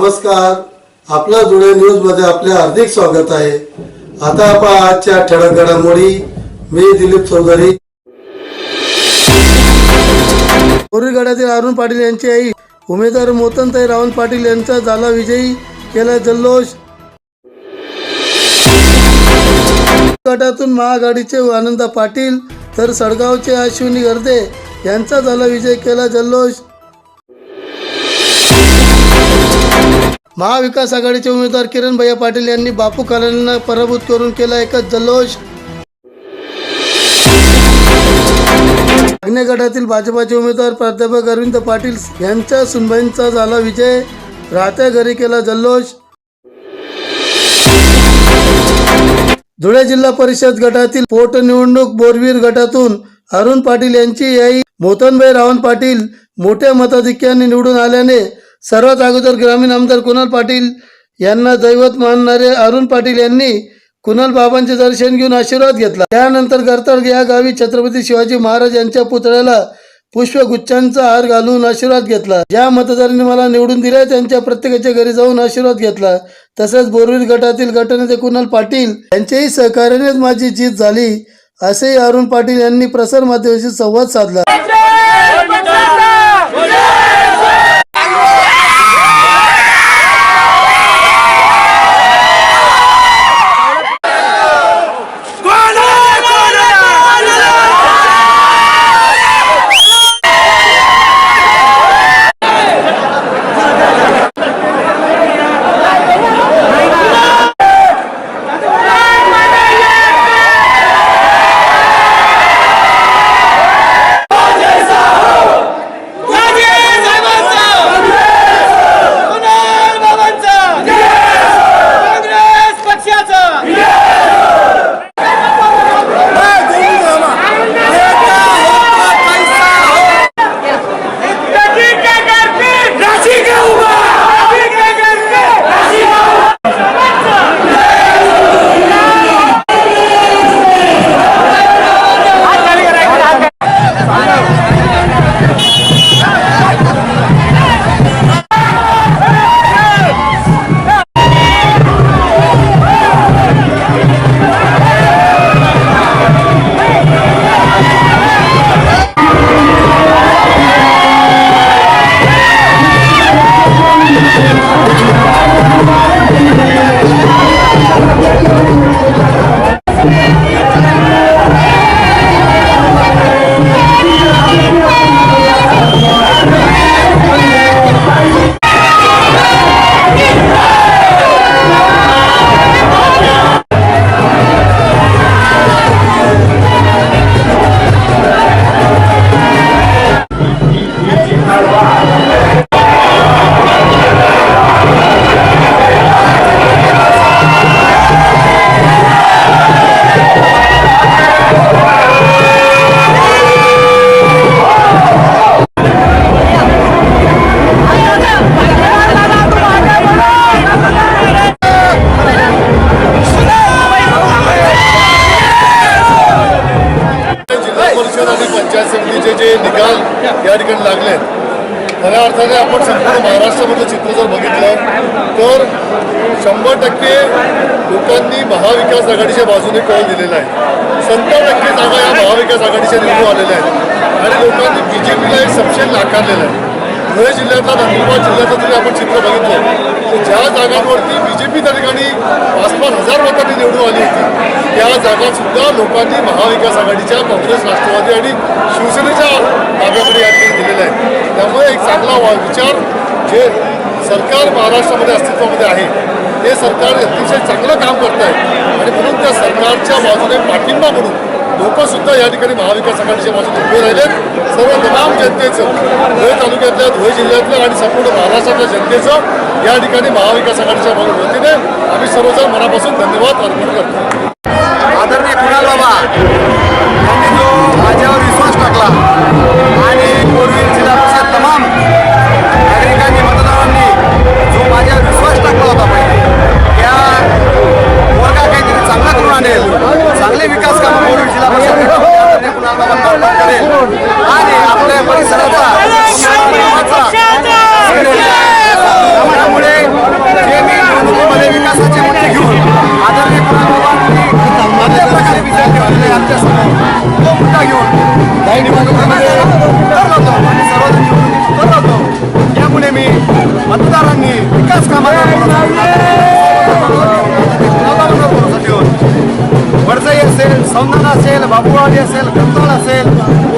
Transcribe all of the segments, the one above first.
नमस्कार. आपला जुळे न्यूजमध्ये आपले हार्दिक स्वागत आहे. आता आपण आजच्या ठळक घडामोडी. मी दिलीप चौधरी. गडातील अरुण पाटील यांची आई उमेदवार मोतनताई रावण पाटील यांचा झाला विजयी केला जल्लोष. गटातून महाआघाडीचे आनंदा पाटील तर सडगावचे अश्विनी गर्दे यांचा झाला विजय केला जल्लोष. महाविकास आघाडीचे उमेदवार किरण भैया पाटील यांनी बापू कलांना पराभूत करून केला एकच जल्लोष. आग्नेय गटातील भाजपाचे उमेदवार प्राध्यापक अरविंद पाटील यांच्या सुनबाईंचा झाला विजय. राहत्या घरी केला जल्लोष. धुळे जिल्हा परिषद गटातील पोटनिवडणूक बोरवीर गटातून अरुण पाटील यांची आई मोतनभाई रावण पाटील मोठ्या मताधिक्याने निवडून आल्याने सर्वात अगोदर ग्रामीण आमदार कुणाल पाटील यांना दैवत मानणारे अरुण पाटील यांनी कुणाल बाबांचे दर्शन घेऊन आशीर्वाद घेतला. त्यानंतर गरतड या गावी छत्रपती शिवाजी महाराज यांच्या पुतळ्याला पुष्पगुच्छांचा हार घालून आशीर्वाद घेतला. ज्या मतदारांनी मला निवडून दिले त्यांच्या प्रत्येकाच्या घरी जाऊन आशीर्वाद घेतला. तसेच बोरवीर गटातील गटनेते कुणाल पाटील यांच्याही सहकार्यानेच माझी जीत झाली असेही अरुण पाटील यांनी प्रसार माध्यमाशी संवाद साधला. जे निकाल या ठिकाणी लागले खऱ्या अर्थाने आपण संपूर्ण महाराष्ट्रामधलं चित्र जर बघितलं तर शंभर टक्के लोकांनी महाविकास आघाडीच्या बाजूने कळ दिलेला आहे. सत्तर टक्के जागा या महाविकास आघाडीच्या निवडून आलेल्या आहेत. आणि लोकांनी बी जे पीला एक सपशेल नाकारलेलं आहे. धुळे जिल्ह्यातला नंदुरबार जिल्ह्याचं जरी आपण चित्र बघितलं तर ज्या जागांवरती बी जे पी त्या ठिकाणी पाच पाच हजार मतांनी निवडून आली होती त्या जागासुद्धा लोकांनी महाविकास आघाडीच्या काँग्रेस राष्ट्रवादी आणि शिवसेनेच्या ताब्याकडे या ठिकाणी दिलेला आहे. त्यामुळे एक चांगला विचार जे सरकार महाराष्ट्रामध्ये अस्तित्वामध्ये आहे ते सरकार अतिशय चांगलं काम करत आहे आणि म्हणून त्या सरकारच्या बाजूने पाठिंबा म्हणून लोकसुद्धा या ठिकाणी महाविकास आघाडीच्या बाजूने उभे राहिलेत सर्व तमाम जनतेचं धुळे तालुक्यातल्या धुळे जिल्ह्यातल्या आणि संपूर्ण महाराष्ट्रातल्या जनतेचं या ठिकाणी महाविकास आघाडीच्या वतीने आम्ही सर्वजण मनापासून धन्यवाद अर्पण करतो. बाबुवाडी असेल कंताळ असेल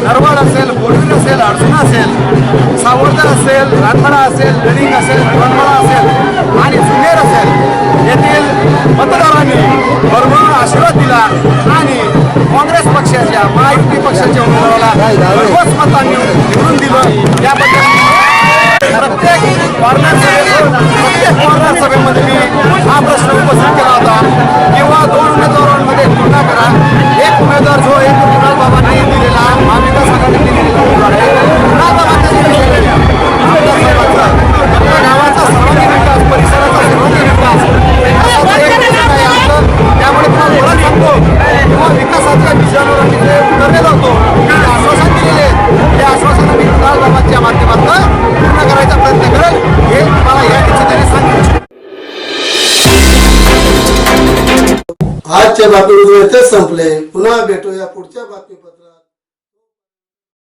नरवाड असेल बोडवीर असेल अडचणा असेल सावरकर असेल रानमळा असेल गडिंग असेल वनमळा असेल आणि जुनेर असेल येथील मतदारांनी भरभरून आशीर्वाद दिला आणि काँग्रेस पक्षाच्या महायुती पक्षाच्या उमेदवाराला भरघोस मतांनी निवडून दिलं. याबद्दल प्रत्येक कॉर्नर प्रत्येक कॉर्नर सभेमध्ये मी हा प्रश्न पूर्ण करायचा प्रयत्न करेल हे मला या निश्चितीने सांगितलं आजच्या बातमीपत्र इथेच संपले. पुन्हा भेटूया पुढच्या बातमीपत्र